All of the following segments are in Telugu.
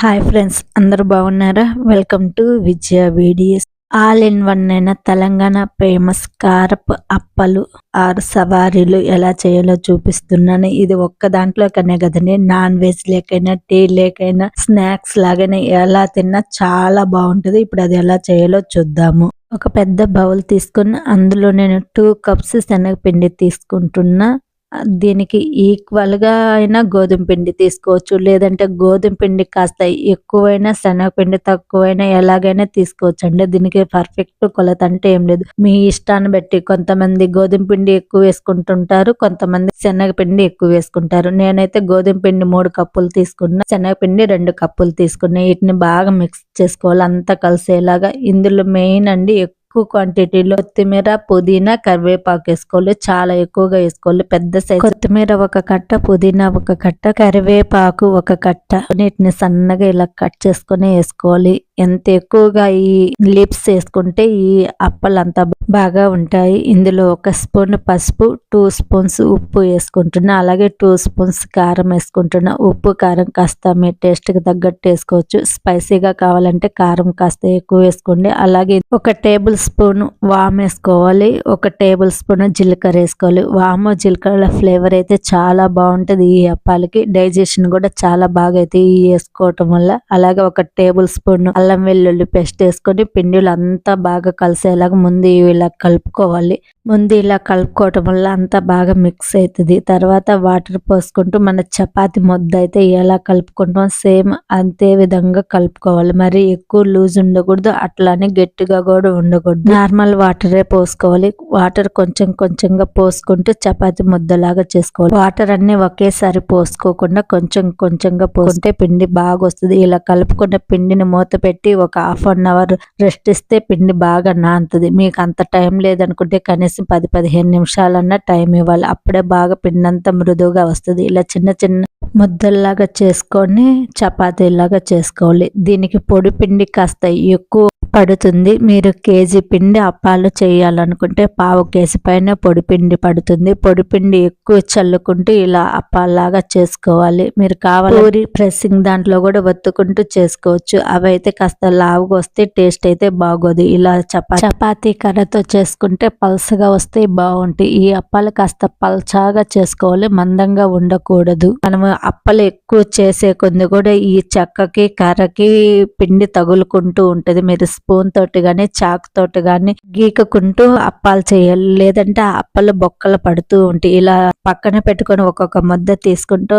హాయ్ ఫ్రెండ్స్ అందరూ బాగున్నారా? Welcome to Vijaya videos all in one అయిన తెలంగాణ ఫేమస్ కారపు అప్పలు ఆరు సవారీలు ఎలా చేయాలో చూపిస్తున్నాను. ఇది ఒక్క దాంట్లోకనే కదండి. నాన్ వెజ్ లేకైనా టీ లేకైనా స్నాక్స్ లాగానే ఎలా తిన్నా చాలా బాగుంటుంది. ఇప్పుడు అది ఎలా చేయాలో చూద్దాము. ఒక పెద్ద బౌల్ తీసుకుని అందులో నేను టూ కప్స్ శనగపిండి తీసుకుంటున్నా. దీనికి ఈక్వల్గా అయినా గోధుమ పిండి తీసుకోవచ్చు. లేదంటే గోధుమ పిండి కాస్త ఎక్కువైనా శనగపిండి తక్కువైనా ఎలాగైనా తీసుకోవచ్చు అండి. దీనికి పర్ఫెక్ట్ కొలత అంటే ఏం లేదు. మీ ఇష్టాన్ని బట్టి కొంతమంది గోధుమ పిండి ఎక్కువ వేసుకుంటుంటారు కొంతమంది శనగపిండి ఎక్కువ వేసుకుంటారు. నేనైతే గోధుమ పిండి మూడు కప్పులు తీసుకున్నా శనగపిండి రెండు కప్పులు తీసుకున్నా. వీటిని బాగా మిక్స్ చేసుకోవాలి. అంతా కలిసేలాగా. ఇందులో మెయిన్ అండి ఎక్కువ క్వాంటిటీలో కొత్తిమీర పుదీనా కరివేపాకు వేసుకోవాలి. చాలా ఎక్కువగా వేసుకోవాలి. పెద్ద సైజ్ కొత్తిమీర ఒక కట్ట పుదీనా ఒక కట్ట కరివేపాకు ఒక కట్ట. నీటిని సన్నగా ఇలా కట్ చేసుకొని వేసుకోవాలి. ఎంత ఎక్కువగా ఈ లిప్స్ వేసుకుంటే ఈ అప్పలు అంతా బాగా ఉంటాయి. ఇందులో ఒక స్పూన్ పసుపు టూ స్పూన్స్ ఉప్పు వేసుకుంటున్నా అలాగే టూ స్పూన్స్ కారం వేసుకుంటున్నా. ఉప్పు కారం కాస్త మీ టేస్ట్కి తగ్గట్టు వేసుకోవచ్చు. స్పైసీగా కావాలంటే కారం కాస్త ఎక్కువ వేసుకోండి. అలాగే ఒక టేబుల్ స్పూన్ వామ్ వేసుకోవాలి. ఒక టేబుల్ స్పూన్ జీలకర్ర వేసుకోవాలి. వాము జీలకర్ర ఫ్లేవర్ అయితే చాలా బాగుంటుంది ఈ అప్పాలకి. డైజెషన్ కూడా చాలా బాగా అయితే ఈ వేసుకోవటం వల్ల. అలాగే ఒక టేబుల్ స్పూన్ అల్లం వెల్లుల్లి పేస్ట్ వేసుకొని పిండిలు అంతా బాగా కలిసేలాగా ముందు ఇలా కలుపుకోవాలి. ముందు ఇలా కలుపుకోవటం వల్ల అంతా బాగా మిక్స్ అవుతుంది. తర్వాత వాటర్ పోసుకుంటూ మన చపాతి ముద్ద అయితే ఎలా కలుపుకుంటాం సేమ్ అంతే విధంగా కలుపుకోవాలి. మరి ఎక్కువ లూజ్ ఉండకూడదు అట్లానే గట్టిగా కూడా ఉండకూడదు. నార్మల్ వాటరే పోసుకోవాలి. వాటర్ కొంచెం కొంచెంగా పోసుకుంటూ చపాతి ముద్దలాగా చేసుకోవాలి. వాటర్ అన్ని ఒకేసారి పోసుకోకుండా కొంచెం కొంచెంగా పోసుకుంటే పిండి బాగా వస్తుంది. ఇలా కలుపుకున్న పిండిని మూత పెట్టి పెట్టి ఒక హాఫ్ అన్ అవర్ రెస్ట్ ఇస్తే పిండి బాగా నాంతుంది మీకు అంత టైం లేదనుకుంటే కనీసం పది పదిహేను నిమిషాలన్నా టైం ఇవ్వాలి. అప్పుడే బాగా పిండి అంతా మృదువుగా వస్తుంది. ఇలా చిన్న చిన్న ముద్దల్లాగా చేసుకొని చపాతీలాగా చేసుకోవాలి. దీనికి పొడి పిండి కాస్త ఎక్కువ పడుతుంది. మీరు కేజీ పిండి అప్పాలు చేయాలనుకుంటే పావు కేజీ పైన పొడి పిండి పడుతుంది. పొడి పిండి ఎక్కువ చల్లుకుంటూ ఇలా అప్పాలాగా చేసుకోవాలి. మీరు కావాలి పూరి ప్రెస్సింగ్ దాంట్లో కూడా ఒత్తుకుంటూ చేసుకోవచ్చు. అవి అయితే కాస్త లావుగా వస్తే టేస్ట్ అయితే బాగోదు. ఇలా చపాతి చపాతీ కర్రతో చేసుకుంటే పల్సగా వస్తే బాగుంటాయి ఈ అప్పాలు కాస్త పల్చాగా చేసుకోవాలి. మందంగా ఉండకూడదు. మనము అప్పలు ఎక్కువ చేసే కొన్ని కూడా ఈ చెక్కకి కర్రకి పిండి తగులుకుంటూ ఉంటుంది. మీరు స్పూన్ తోటి కానీ చాక్ తోటి కానీ గీకుకుంటూ అప్పాలు చేయాలి. లేదంటే ఆ అప్పలు బొక్కలు పడుతూ ఉంటాయి ఇలా పక్కన పెట్టుకొని ఒక్కొక్క ముద్ద తీసుకుంటూ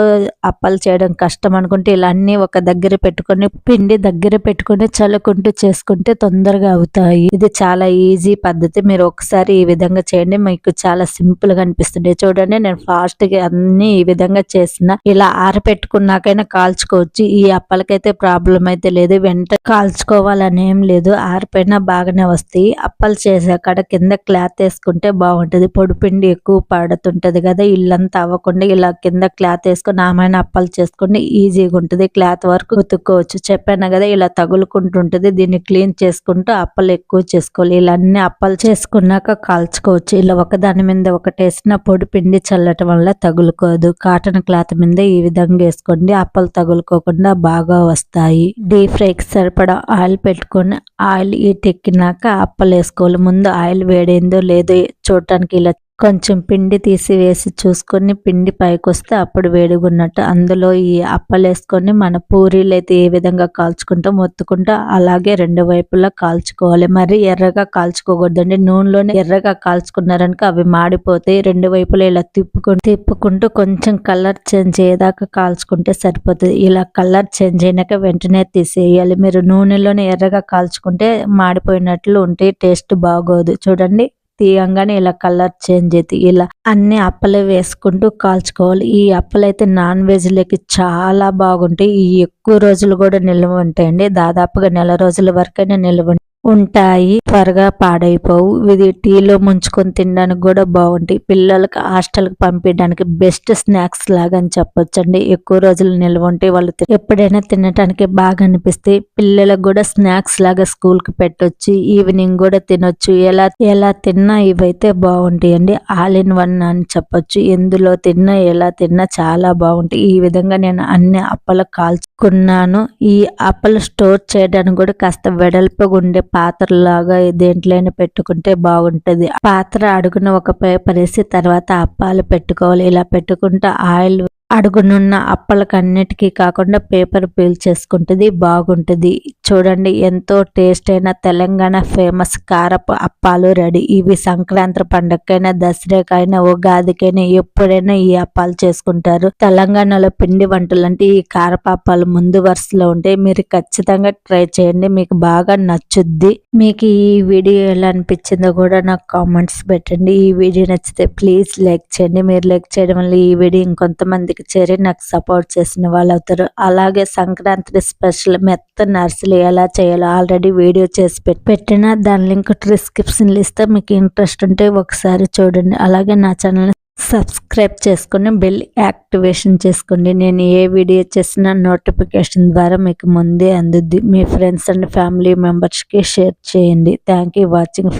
అప్పాలు చేయడం కష్టం అనుకుంటే ఇలా అన్ని ఒక దగ్గర పెట్టుకొని పిండి దగ్గర పెట్టుకొని చల్లుకుంటూ చేసుకుంటే తొందరగా అవుతాయి. ఇది చాలా ఈజీ పద్ధతి. మీరు ఒకసారి ఈ విధంగా చేయండి. మీకు చాలా సింపుల్గా అనిపిస్తుంది చూడండి నేను ఫాస్ట్గా అన్ని ఈ విధంగా చేసిన. ఇలా ఆరపెట్టుకున్నాకైనా కాల్చుకోవచ్చు. ఈ అప్పలకైతే ప్రాబ్లం అయితే లేదు. వెంట కాల్చుకోవాలని ఏం లేదు. ఆరిపోయినా బాగానే వస్తాయి. అప్పలు చేసే కింద క్లాత్ వేసుకుంటే బాగుంటుంది. పొడి పిండి ఎక్కువ పడుతుంటుంది కదా ఇల్లంతా అవ్వకుండా ఇలా కింద క్లాత్ వేసుకొని ఆమెన అప్పలు చేసుకుంటే ఈజీగా ఉంటుంది. క్లాత్ వరకు ఉతుక్కోవచ్చు. చెప్పాను కదా ఇలా తగులుకుంటుంటుంది. దీన్ని క్లీన్ చేసుకుంటూ అప్పలు ఎక్కువ చేసుకోవాలి. ఇలా అన్ని అప్పలు చేసుకున్నాక కాల్చుకోవచ్చు. ఇలా ఒకదాని మీద ఒకటి వేసిన పొడి పిండి చల్లటం వల్ల తగులుకోదు. కాటన్ క్లాత్ మీద ఈ విధంగా వేసుకోండి. అప్పలు తగులుకోకుండా బాగా వస్తాయి. డీప్ ఫ్రైకి సరిపడా ఆయిల్ పెట్టుకొని ఆయిల్ ఎక్కినాక అప్పలు వేసుకోవాలి ముందు ఆయిల్ వేడైందో లేదో చూడటానికి ఇలా కొంచెం పిండి తీసి వేసి చూసుకొని పిండి పైకి వస్తే అప్పుడు వేడిగున్నట్టు అందులో ఈ అప్పలేసుకొని మన పూరీలు అయితే ఏ విధంగా కాల్చుకుంటాం ఒత్తుకుంటా అలాగే రెండు వైపులా కాల్చుకోవాలి. మరి ఎర్రగా కాల్చుకోకూడదండి. నూనెలోనే ఎర్రగా కాల్చుకున్నారనుక అవి మాడిపోతాయి. రెండు వైపులా ఇలా తిప్పుకుంటూ తిప్పుకుంటూ కొంచెం కలర్ చేంజ్ అయ్యేదాకా కాల్చుకుంటే సరిపోతుంది. ఇలా కలర్ చేంజ్ అయినాక వెంటనే తీసేయాలి. మీరు నూనెలోనే ఎర్రగా కాల్చుకుంటే మాడిపోయినట్లు ఉంటే టేస్ట్ బాగోదు. చూడండి. తీయంగానే ఇలా కలర్ చేంజ్ అవుతాయి ఇలా అన్ని అప్పలే వేసుకుంటూ కాల్చుకోవాలి. ఈ అప్పలు అయితే నాన్ వెజ్లకి చాలా బాగుంటాయి. ఈ ఎక్కువ రోజులు కూడా నిల్వ ఉంటాయండి. దాదాపుగా నెల రోజుల వరకైనా నిల్వ ఉంటాయి. త్వరగా పాడైపోవు. ఇది టీలో ముంచుకొని తినడానికి కూడా బాగుంటాయి. పిల్లలకి హాస్టల్కి పంపించడానికి బెస్ట్ స్నాక్స్ లాగా అని చెప్పొచ్చండి. ఎక్కువ రోజులు నిల్వ ఉంటే వాళ్ళు ఎప్పుడైనా తినడానికి బాగా అనిపిస్తాయి. పిల్లలకు కూడా స్నాక్స్ లాగా స్కూల్కి పెట్టొచ్చు. ఈవినింగ్ కూడా తినొచ్చు. ఎలా ఎలా తిన్నా ఇవైతే బాగుంటాయండి. ఆల్ ఇన్ వన్ అని చెప్పొచ్చు. ఎందులో తిన్నా ఎలా తిన్నా చాలా బాగుంటాయి. ఈ విధంగా నేను అన్ని అప్పలు కాల్చుకున్నాను. ఈ అప్పలు స్టోర్ చేయడానికి కూడా కాస్త వెడల్పగా ఉండే పాత్రలాగా దేంట్లోనే పెట్టుకుంటే బాగుంటది. పాత్ర అడుగున ఒక పేపర్ వేసి తర్వాత అప్పాలు పెట్టుకోవాలి. ఇలా పెట్టుకుంటే ఆయిల్ అడుగునున్న అప్పలకన్నిటికీ కాకుండా పేపర్ పీల్ చేసుకుంటుంది బాగుంటుంది. చూడండి ఎంతో టేస్ట్ అయిన తెలంగాణ ఫేమస్ కారపు అప్పాలు రెడీ. ఇవి సంక్రాంతి పండగకైనా దసరాకైనా ఉగాదికైనా ఎప్పుడైనా ఈ అప్పాలు చేసుకుంటారు. తెలంగాణలో పిండి వంటలు అంటే ఈ కారపు అప్పాలు ముందు వరుసలో ఉంటాయి మీరు ఖచ్చితంగా ట్రై చేయండి మీకు బాగా నచ్చుద్ది. మీకు ఈ వీడియో ఎలా అనిపించిందో కూడా నాకు కామెంట్స్ పెట్టండి. ఈ వీడియో నచ్చితే ప్లీజ్ లైక్ చేయండి. మీరు లైక్ చేయడం వల్ల ఈ వీడియో ఇంకొంతమందికి చేరి నాకు సపోర్ట్ చేసిన వాళ్ళు అవుతారు. అలాగే సంక్రాంతి స్పెషల్ మెత్త నర్సులు ఎలా చేయాలో ఆల్రెడీ వీడియో చేసి పెట్టి పెట్టిన దాని లింక్ డిస్క్రిప్షన్ ఇస్తే. మీకు ఇంట్రెస్ట్ ఉంటే ఒకసారి చూడండి. అలాగే నా ఛానల్ సబ్స్క్రైబ్ చేసుకొని బెల్ యాక్టివేషన్ చేసుకోండి. నేను ఏ వీడియో చేసినా నోటిఫికేషన్ ద్వారా మీకు ముందే అందుద్ది. మీ ఫ్రెండ్స్ అండ్ ఫ్యామిలీ మెంబర్స్కి షేర్ చేయండి. Thank you watching for